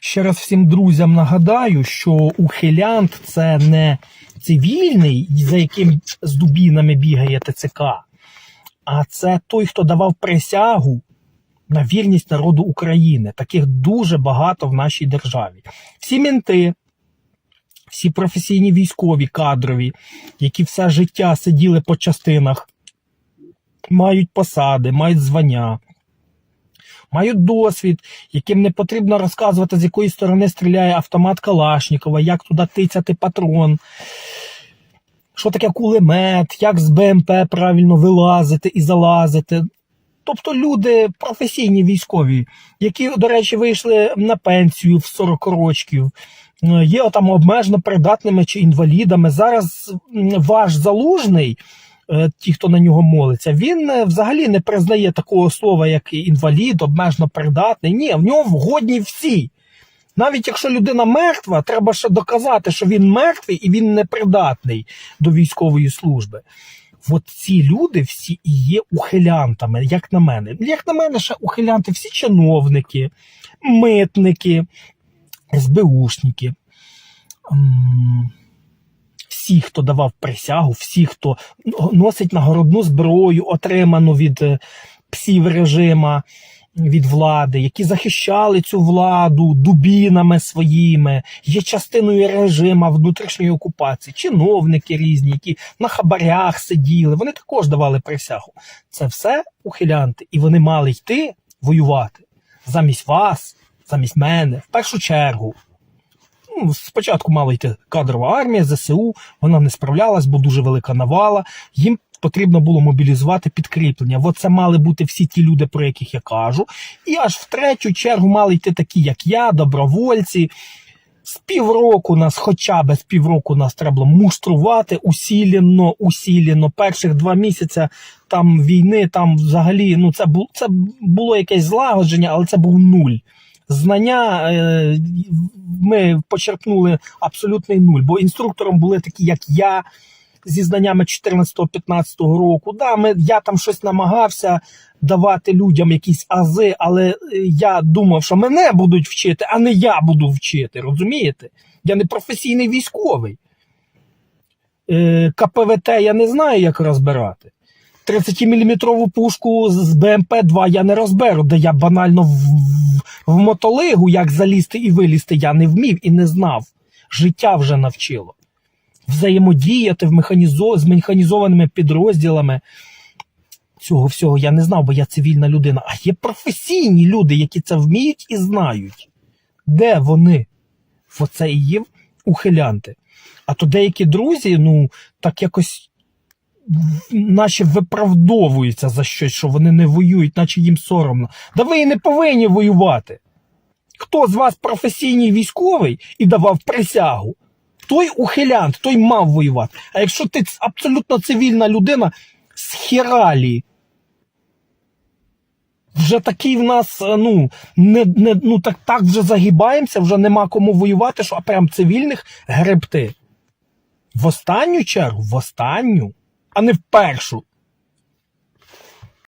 Ще раз всім друзям нагадаю, що ухилянт це не цивільний, за яким з дубінами бігає ТЦК, а це той, хто давав присягу на вірність народу України. Таких дуже багато в нашій державі. Всі мінти, всі професійні військові кадрові, які все життя сиділи по частинах, мають посади, мають звання. Мають досвід, яким не потрібно розказувати, з якої сторони стріляє автомат Калашникова, як туди тицяти патрон, що таке кулемет, як з БМП правильно вилазити і залазити. Тобто люди професійні військові, які, до речі, вийшли на пенсію в 40 років, е, є там обмежено придатними чи інвалідами. Зараз ваш залужний, ті, хто на нього молиться, він е, взагалі не признає такого слова, як інвалід, обмежено придатний. Ні, в нього вгодні всі. Навіть якщо людина мертва, треба ще доказати, що він мертвий і він непридатний до військової служби. От ці люди всі і є ухилянтами, як на мене. Як на мене, ще ухилянти всі чиновники, митники, СБУшники. Всі, хто давав присягу, всі, хто носить нагородну зброю, отриману від е, псів режима, від влади, які захищали цю владу дубінами своїми, є частиною режима внутрішньої окупації, чиновники різні, які на хабарях сиділи, вони також давали присягу. Це все ухилянти, і вони мали йти воювати замість вас, замість мене, в першу чергу. Ну, спочатку мала йти кадрова армія, ЗСУ, вона не справлялась, бо дуже велика навала. Їм потрібно було мобілізувати підкріплення. От це мали бути всі ті люди, про яких я кажу. І аж в третю чергу мали йти такі, як я, добровольці. З півроку нас, хоча б з півроку нас треба було муштрувати усілено, усілено. Перших два місяці там війни, там взагалі, ну це було це було якесь злагодження, але це був нуль. Знання е, ми почерпнули абсолютний нуль, бо інструктором були такі, як я, зі знаннями 14-15 року. Да, ми, я там щось намагався давати людям якісь ази, але е, я думав, що мене будуть вчити, а не я буду вчити. Розумієте? Я не професійний військовий. Е, КПВТ я не знаю, як розбирати. 30-мм пушку з БМП-2 я не розберу, де я банально в, в, в мотолигу, як залізти і вилізти, я не вмів і не знав. Життя вже навчило. Взаємодіяти в механізо... з механізованими підрозділами. Цього всього я не знав, бо я цивільна людина. А є професійні люди, які це вміють і знають. Де вони? Оце і є ухилянти. А то деякі друзі, ну, так якось наче виправдовуються за щось, що вони не воюють, наче їм соромно. Да ви і не повинні воювати. Хто з вас професійний військовий і давав присягу, той ухилянт, той мав воювати. А якщо ти абсолютно цивільна людина з хералі, вже такий в нас, е, ну, не, не, ну так, так вже загибаємося, вже нема кому воювати, що а прям цивільних гребти. В останню чергу, в останню, не в першу.